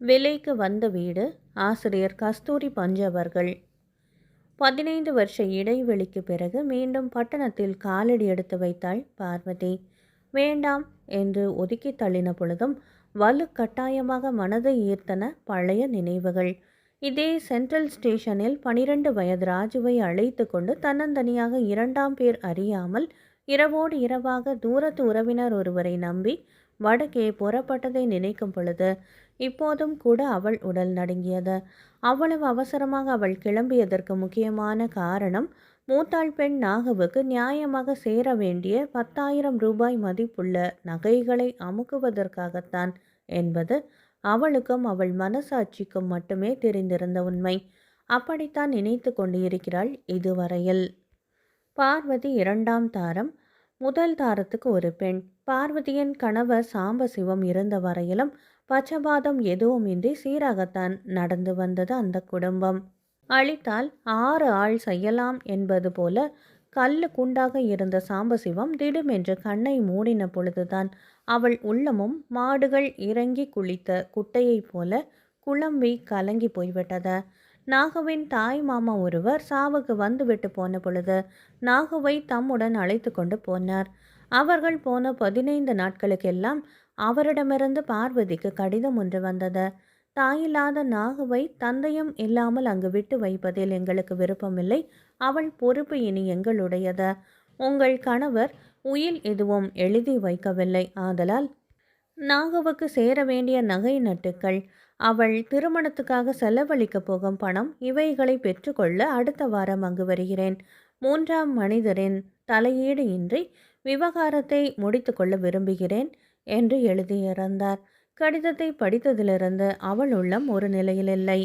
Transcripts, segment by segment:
விலைக்கு வந்த வீடு ஆசிரியர் கஸ்தூரி பஞ்சு அவர்கள். பதினைந்து வருஷ இடைவெளிக்கு பிறகு மீண்டும் பட்டணத்தில் காலடி எடுத்து வைத்தாள் பார்வதி. வேண்டாம் என்று ஒதுக்கி தள்ளின பொழுதும் வலு கட்டாயமாக மனதை ஈர்த்தன பழைய நினைவுகள். இதே சென்ட்ரல் ஸ்டேஷனில் பனிரெண்டு வயது ராஜுவை அழைத்து கொண்டு தன்னந்தனியாக இரண்டாம் பேர் அறியாமல் இரவோடு இரவாக தூரத்து உறவினர் ஒருவரை நம்பி வடக்கே புறப்பட்டதை நினைக்கும் பொழுது இப்போதும் கூட அவள் உடல் நடுங்கியது. அவ்வளவு அவசரமாக அவள் கிளம்பியதற்கு முக்கியமான காரணம் மூத்தாள் பெண் நாகவுக்கு நியாயமாக சேர வேண்டிய பத்தாயிரம் ரூபாய் மதிப்புள்ள நகைகளை அமுக்குவதற்காகத்தான் என்பது அவளுக்கும் அவள் மனசாட்சிக்கும் மட்டுமே தெரிந்திருந்த உண்மை. அப்படித்தான் நினைத்து கொண்டு இருக்கிறாள் இதுவரையில். பார்வதி இரண்டாம் தாரம். முதல் தாரத்துக்கு ஒரு பெண். பார்வதியின் கணவர் சாம்பசிவம் இருந்த வரையிலும் பச்சபாதம் எதுவுமின்றி சீராகத்தான் நடந்து வந்தது அந்த குடும்பம். அழித்தால் ஆறு ஆள் செய்யலாம் என்பது போல கல்லு குண்டாக இருந்த சாம்பசிவம் திடுமென்று கண்ணை மூடின பொழுதுதான் அவள் உள்ளமும் மாடுகள் இறங்கி குளித்த குட்டையைப் போல குழம்பி கலங்கி போய்விட்டது. நாகுவின் தாய் மாமா ஒருவர் சாவுக்கு வந்துவிட்டு போன பொழுது நாகுவை தம்முடன் அழைத்து கொண்டு போனார். அவர்கள் போன பதினைந்து நாட்களுக்கெல்லாம் அவரிடமிருந்து பார்வதிக்கு கடிதம் ஒன்று வந்தது. தாயில்லாத நாகுவை தந்தையும் இல்லாமல் அங்கு விட்டு வைப்பதில் எங்களுக்கு விருப்பமில்லை. அவள் பொறுப்பு இனி எங்களுடையது. உங்கள் கணவர் உயில் எதுவும் எழுதி வைக்கவில்லை. ஆதலால் நாகுவுக்கு சேர வேண்டிய நகை நட்டுக்கள் அவள் திருமணத்துக்காக செலவழிக்க போகும் பணம் இவைகளை பெற்றுக்கொள்ள அடுத்த வாரம் அங்கு வருகிறேன். மூன்றாம் மனிதரின் தலையீடு இன்றி விவகாரத்தை முடித்துக்கொள்ள விரும்புகிறேன் என்று எழுதியிருந்தார் கடிதத்தை படித்ததிலிருந்து அவள் உள்ளம் ஒரு நிலையில் இல்லை.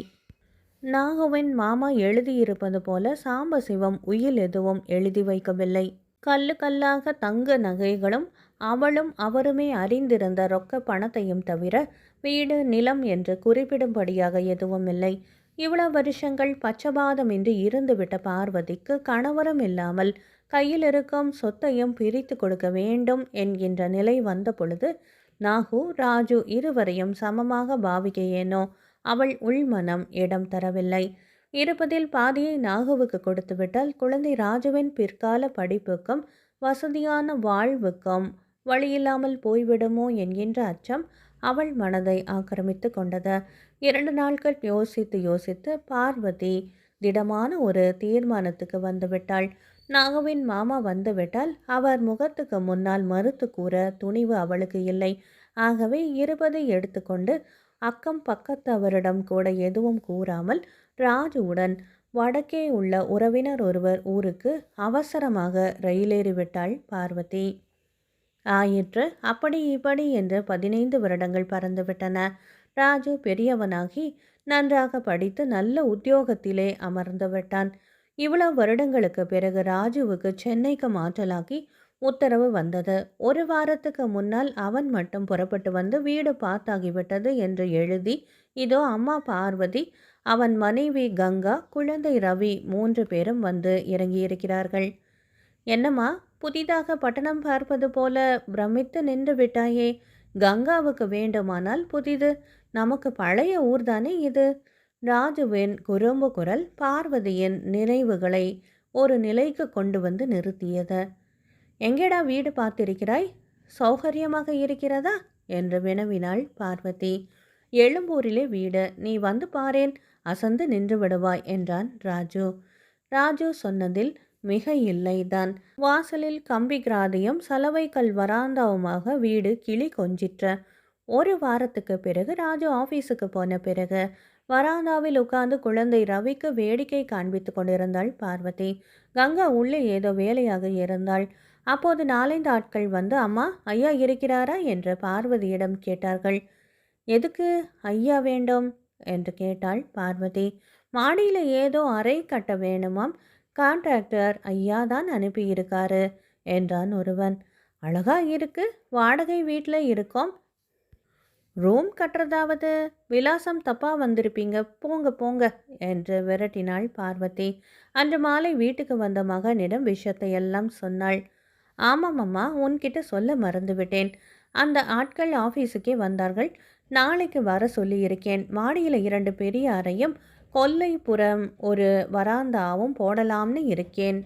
நாகுவின் மாமா எழுதியிருப்பது போல சாம்பசிவம் உயில் எதுவும் எழுதி வைக்கவில்லை. கல்லு கல்லாக தங்க நகைகளும் அவளும் அவருமே அறிந்திருந்த ரொக்க பணத்தையும் தவிர வீடு நிலம் என்று குறிப்பிடும்படியாக எதுவும் இல்லை. இவ்வளவு வருஷங்கள் பச்சபாதமின்றி இருந்துவிட்ட பார்வதிக்கு கணவரும் இல்லாமல் கையில் இருக்கும் சொத்தையும் பிரித்து கொடுக்க வேண்டும் என்கின்ற நிலை வந்த பொழுது நாகு ராஜு இருவரையும் சமமாக பாவிக்கையேனோ அவள் உள்மனம் இடம் தரவில்லை. இருப்பதில் பாதியை நாகுவுக்கு கொடுத்துவிட்டால் குழந்தை ராஜுவின் பிற்கால படிப்புக்கும் வசதியான வாழ்வுக்கும் வழியில்லாமல் போய்விடுமோ? என்கின்ற அச்சம் அவள் மனதை ஆக்கிரமித்து கொண்டது. இரண்டு நாட்கள் யோசித்து யோசித்து பார்வதி திடமான ஒரு தீர்மானத்துக்கு வந்துவிட்டாள். நாகுவின் மாமா வந்துவிட்டால் அவர் முகத்துக்கு முன்னால் மறுத்து கூற துணிவு அவளுக்கு இல்லை. ஆகவே இருபதை எடுத்துக்கொண்டு அக்கம் பக்கத்தவரிடம் கூட எதுவும் கூறாமல் ராஜுவுடன் வடக்கே உள்ள உறவினர் ஒருவர் ஊருக்கு அவசரமாக ரயிலேறிவிட்டாள் பார்வதி. ஆயிற்று அப்படி இப்படி என்று பதினைந்து வருடங்கள் பறந்துவிட்டன. ராஜு பெரியவனாகி நன்றாக படித்து நல்ல உத்தியோகத்திலே அமர்ந்து விட்டான். இவ்வளவு வருடங்களுக்கு பிறகு ராஜுவுக்கு சென்னைக்கு மாற்றலாக்கி உத்தரவு வந்தது. ஒரு வாரத்துக்கு முன்னால் அவன் மட்டும் புறப்பட்டு வந்து வீடு பார்த்தாகிவிட்டது என்று எழுதி இதோ அம்மா பார்வதி அவன் மனைவி கங்கா குழந்தை ரவி மூன்று பேரும் வந்து இறங்கியிருக்கிறார்கள். என்னம்மா புதிதாக பட்டணம் பார்ப்பது போல பிரமித்து நின்று விட்டாயே? கங்காவுக்கு வேண்டுமானால் புதிது நமக்கு பழைய ஊர்தானே இது? ராஜுவின் குறும்பு குரல் பார்வதியின் நினைவுகளை ஒரு நிலைக்கு கொண்டு வந்து நிறுத்தியது. எங்கேடா வீடு பார்த்திருக்கிறாய்? சௌகரியமாக இருக்கிறதா? என்று வினவினாள் பார்வதி. எழும்பூரிலே வீடு. நீ வந்து பாரேன். அசந்து நின்று விடுவாய் என்றான் ராஜு. ராஜு சொன்னதில் மிக இல்லைதான். வாசலில் கம்பி கிராதியும் சலவைக்கல் வராந்தாவுமாக வீடு கிளி கொஞ்சிற்ற. ஒரு வாரத்துக்கு பிறகு ராஜு ஆஃபீஸுக்கு போன பிறகு வராந்தாவில் உட்கார்ந்து குழந்தை ரவிக்கு வேடிக்கை காண்பித்து கொண்டிருந்தாள் பார்வதி. கங்கா உள்ளே ஏதோ வேலையாக இருந்தாள். அப்போது நாலைந்து ஆட்கள் வந்து அம்மா ஐயா இருக்கிறாரா? என்று பார்வதியிடம் கேட்டார்கள். எதுக்கு? ஐயா வேண்டும்? என்று கேட்டாள் பார்வதி. மாடியில் ஏதோ அறை கட்ட வேணுமாம். கான்ட்ராக்டர் ஐயா தான் அனுப்பியிருக்காரு என்றான் ஒருவன். அழகா இருக்கு. வாடகை வீட்டில் இருக்கோம். ரூம் கட்டுறதாவது விலாசம் தப்பாக வந்திருப்பீங்க போங்க போங்க என்று விரட்டினாள் பார்வதி. அன்று மாலை வீட்டுக்கு வந்த மகனிடம் விஷயத்தை எல்லாம் சொன்னாள். ஆமாம் அம்மா உன்கிட்ட சொல்ல மறந்துவிட்டேன். அந்த ஆட்கள் ஆஃபீஸுக்கே வந்தார்கள். நாளைக்கு வர சொல்லியிருக்கேன். மாடியில் இரண்டு பெரிய அறையும் கொல்லைப்புறம் ஒரு வராந்தாவும் போடலாம்னு இருக்கேன்.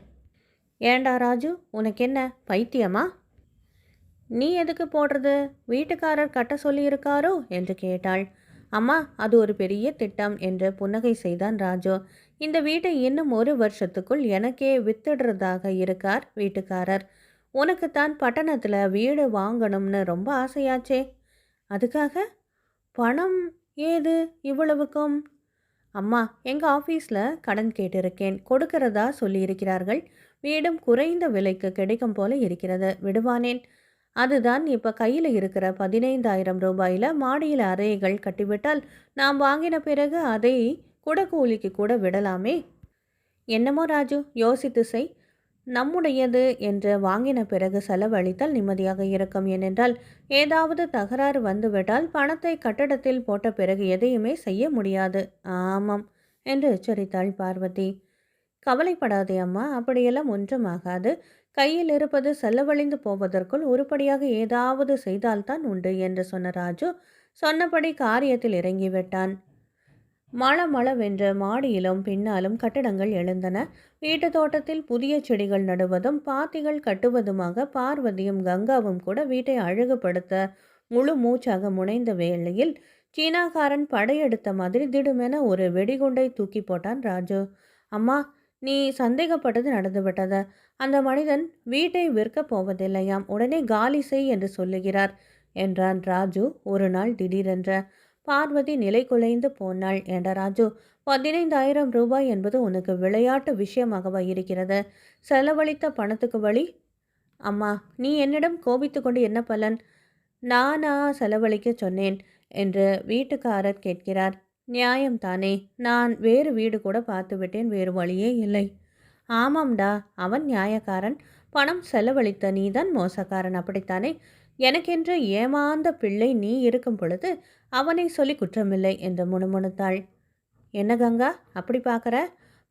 ஏண்டா ராஜு உனக்கு என்ன பைத்தியமா? நீ எதுக்கு போடுறது? வீட்டுக்காரர் கட்ட சொல்லியிருக்காரோ? என்று கேட்டாள். அம்மா அது ஒரு பெரிய திட்டம் என்று புன்னகை செய்தான் ராஜு. இந்த வீட்டை இன்னும் ஒரு வருஷத்துக்குள் எனக்கே வித்துடுறதாக இருக்கார் வீட்டுக்காரர். உனக்குத்தான் பட்டணத்தில் வீடு வாங்கணும்னு ரொம்ப ஆசையாச்சே. அதுக்காக பணம் ஏது இவ்வளவுக்கும்? அம்மா எங்கள் ஆஃபீஸில் கடன் கேட்டிருக்கேன். கொடுக்கிறதா சொல்லியிருக்கிறார்கள். வீடும் குறைந்த விலைக்கு கிடைக்கும் போல இருக்கிறது. விடுவானேன். அதுதான் இப்போ கையில் இருக்கிற பதினைந்தாயிரம் ரூபாயில் மாடியில் அறைகள் கட்டிவிட்டால் நாம் வாங்கின பிறகு அதை குடக்கூலிக்கு கூட விடலாமே? என்னமோ ராஜு யோசித்து செய். நம்முடையது என்று வாங்கின பிறகு செலவழித்தால் நிம்மதியாக இருக்கும். ஏனென்றால் ஏதாவது தகராறு வந்துவிட்டால் பணத்தை கட்டடத்தில் போட்ட பிறகு எதையுமே செய்ய முடியாது. ஆமாம் என்று எச்சரித்தாள் பார்வதி. கவலைப்படாதே அம்மா அப்படியெல்லாம் ஒன்றும் ஆகாது. கையில் இருப்பது செலவழிந்து போவதற்குள் உருப்படியாக ஏதாவது செய்தால்தான் உண்டு என்று சொன்ன ராஜு சொன்னபடி காரியத்தில் இறங்கிவிட்டான். மளமளவென்று மாடியிலும் பின்னாலும் கட்டடங்கள் எழுந்தன. வீட்டு தோட்டத்தில் புதிய செடிகள் நடுவதும் பாத்திகள் கட்டுவதுமாக பார்வதியும் கங்காவும் கூட வீட்டை அழகுபடுத்த முழு மூச்சாக முனைந்த வேளையில் சீனாக்காரன் படையெடுத்த மாதிரி திடுமென ஒரு வெடிகுண்டை தூக்கி போட்டான் ராஜு. அம்மா நீ சந்தேகப்பட்டது நடந்துவிட்டத. அந்த மனிதன் வீட்டை விற்கப் போவதில்லையாம். உடனே காலி செய் என்று சொல்லுகிறார். என்றான் ராஜு. ஒரு நாள் திடீரென்ற. பார்வதி நிலை குலைந்து போனாள். என்ற ராஜு பதினைந்தாயிரம் ரூபாய் என்பது உனக்கு விளையாட்டு விஷயமாகவா இருக்கிறது? செலவழித்த பணத்துக்கு வழி? அம்மா நீ என்னிடம் கோபித்து கொண்டு என்ன பலன்? நானா செலவழிக்க சொன்னேன் என்று வீட்டுக்காரர் கேட்கிறார். நியாயம்தானே நான் வேறு வீடு கூட பார்த்து விட்டேன் வேறு வழியே இல்லை. ஆமாம்டா அவன் நியாயக்காரன். பணம் செலவழித்த நீதான் மோசக்காரன் அப்படித்தானே? எனக்கென்று ஏமாந்த பிள்ளை நீ இருக்கும் பொழுது அவனை சொல்லி குற்றமில்லை என்று முணுமுணுத்தாள். என்ன கங்கா அப்படி பார்க்குற?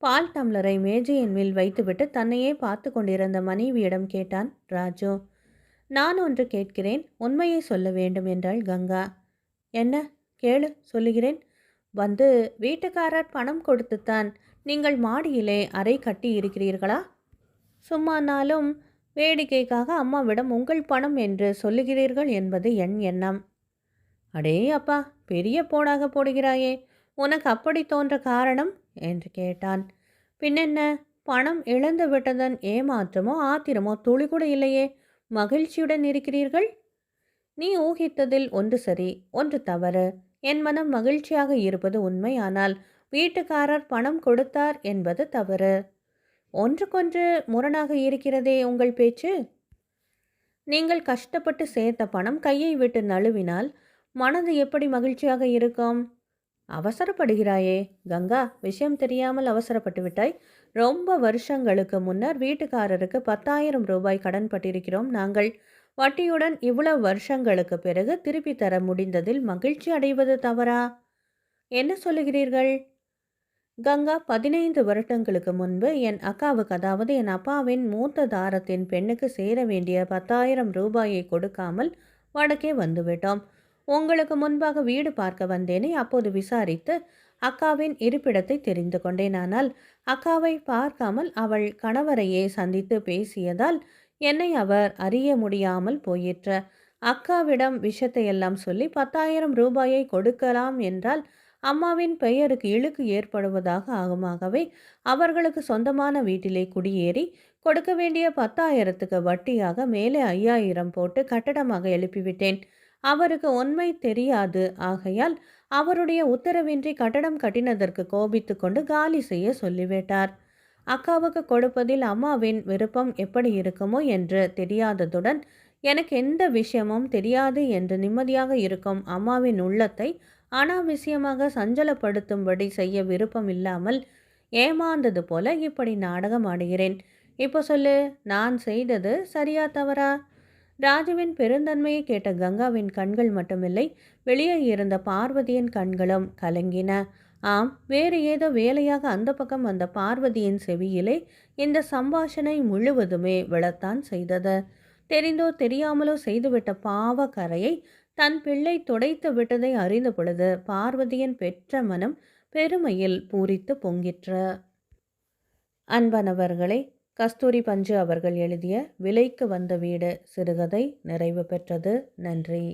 பால் டம்ளரை மேஜையின் மேல் வைத்துவிட்டு தன்னையே பார்த்து கொண்டிருந்த மனைவியிடம் கேட்டான் ராஜு. நான் ஒன்று கேட்கிறேன் உண்மையை சொல்ல வேண்டும் என்றாள் கங்கா. என்ன? கேளு சொல்லுகிறேன். வந்து வீட்டுக்காரர் பணம் கொடுத்துத்தான். நீங்கள் மாடியிலே அறை கட்டி இருக்கிறீர்களா? சும்மானாலும் வேடிக்கைக்காக அம்மாவிடம் உங்கள் பணம் என்று சொல்லுகிறீர்கள் என்பது என் எண்ணம். அடே அப்பா பெரிய போடாக போடுகிறாயே உனக்கு அப்படி தோன்ற காரணம்? என்று கேட்டான். பின்னென்ன பணம் இழந்து விட்டதன் ஏமாற்றமோ ஆத்திரமோ துளி கூட இல்லையே மகிழ்ச்சியுடன் இருக்கிறீர்கள்? நீ ஊகித்ததில் ஒன்று சரி ஒன்று தவறு. என் மனம் மகிழ்ச்சியாக இருப்பது உண்மையானால் வீட்டுக்காரர் பணம் கொடுத்தார் என்பது தவறு. ஒன்றுக்கொன்று முரணாக இருக்கிறதே உங்கள் பேச்சு? நீங்கள் கஷ்டப்பட்டு சேர்த்த பணம் கையை விட்டு நழுவினால் மனது எப்படி மகிழ்ச்சியாக இருக்கும்? அவசரப்படுகிறாயே. கங்கா விஷயம் தெரியாமல் அவசரப்பட்டு விட்டாய். ரொம்ப வருஷங்களுக்கு முன்னர் வீட்டுக்காரருக்கு பத்தாயிரம் ரூபாய் கடன் பட்டிருக்கிறோம் நாங்கள். வட்டியுடன் இவ்வளவு வருஷங்களுக்கு பிறகு திருப்பி தர முடிந்ததில் மகிழ்ச்சி அடைவது தவறா? என்ன சொல்லுகிறீர்கள்? கங்கா பதினைந்து வருடங்களுக்கு முன்பு என் அக்காவுக்கு அதாவது என் அப்பாவின் மூத்த தாரத்தின் பெண்ணுக்கு சேர வேண்டிய பத்தாயிரம் ரூபாயை கொடுக்காமல் வடக்கே வந்துவிட்டோம். உங்களுக்கு முன்பாக வீடு பார்க்க வந்தேனே அப்போது விசாரித்து அக்காவின் இருப்பிடத்தை தெரிந்து கொண்டேன். ஆனால் அக்காவை பார்க்காமல் அவள் கணவரையே சந்தித்து பேசியதால் என்னை அவர் அறிய முடியாமல் போயிற்று. அக்காவிடம் விஷயத்தையெல்லாம் சொல்லி பத்தாயிரம் ரூபாயை கொடுக்கலாம் என்றால் அம்மாவின் பெயருக்கு இழுக்கு ஏற்படுவதாக ஆகுமாகவே அவர்களுக்கு சொந்தமான வீட்டிலே குடியேறி கொடுக்க வேண்டிய பத்தாயிரத்துக்கு வட்டியாக மேலே ஐயாயிரம் போட்டு கட்டடமாக எழுப்பிவிட்டேன். அவருக்கு உண்மை தெரியாது. ஆகையால் அவருடைய உத்தரவின்றி கட்டடம் கட்டினதற்கு கோபித்து கொண்டு காலி செய்ய சொல்லிவிட்டார். அக்காவுக்கு கொடுப்பதில் அம்மாவின் விருப்பம் எப்படி இருக்குமோ என்று தெரியாததுடன் எனக்கு எந்த விஷயமும் தெரியாது என்று நிம்மதியாக இருக்கும். அம்மாவின் உள்ளத்தை அனாவசியமாக சஞ்சலப்படுத்தும்படி செய்ய விருப்பம் இல்லாமல் ஏமாந்தது போல இப்படி நாடகம் ஆடுகிறேன். இப்போ சொல்லு நான் செய்தது சரியா தவறா? ராஜுவின் பெருந்தன்மையை கேட்ட கங்காவின் கண்கள் மட்டுமில்லை வெளியே இருந்த பார்வதியின் கண்களும் கலங்கின. ஆம் வேறு ஏதோ வேலையாக அந்த பக்கம் வந்த பார்வதியின் செவியிலே இந்த சம்பாஷணை முழுவதுமே விழத்தான் செய்தது. தெரிந்தோ தெரியாமலோ செய்துவிட்ட பாவ கரையை தன் பிள்ளை துடைத்து விட்டதை அறிந்த பொழுது பார்வதியின் பெற்ற மனம் பெருமையில் பூரித்து பொங்கிற்று. அன்பனவர்களை கஸ்தூரி பஞ்சு அவர்கள் எழுதிய விலைக்கு வந்த வீடு சிறுகதை நிறைவு பெற்றது நன்றி.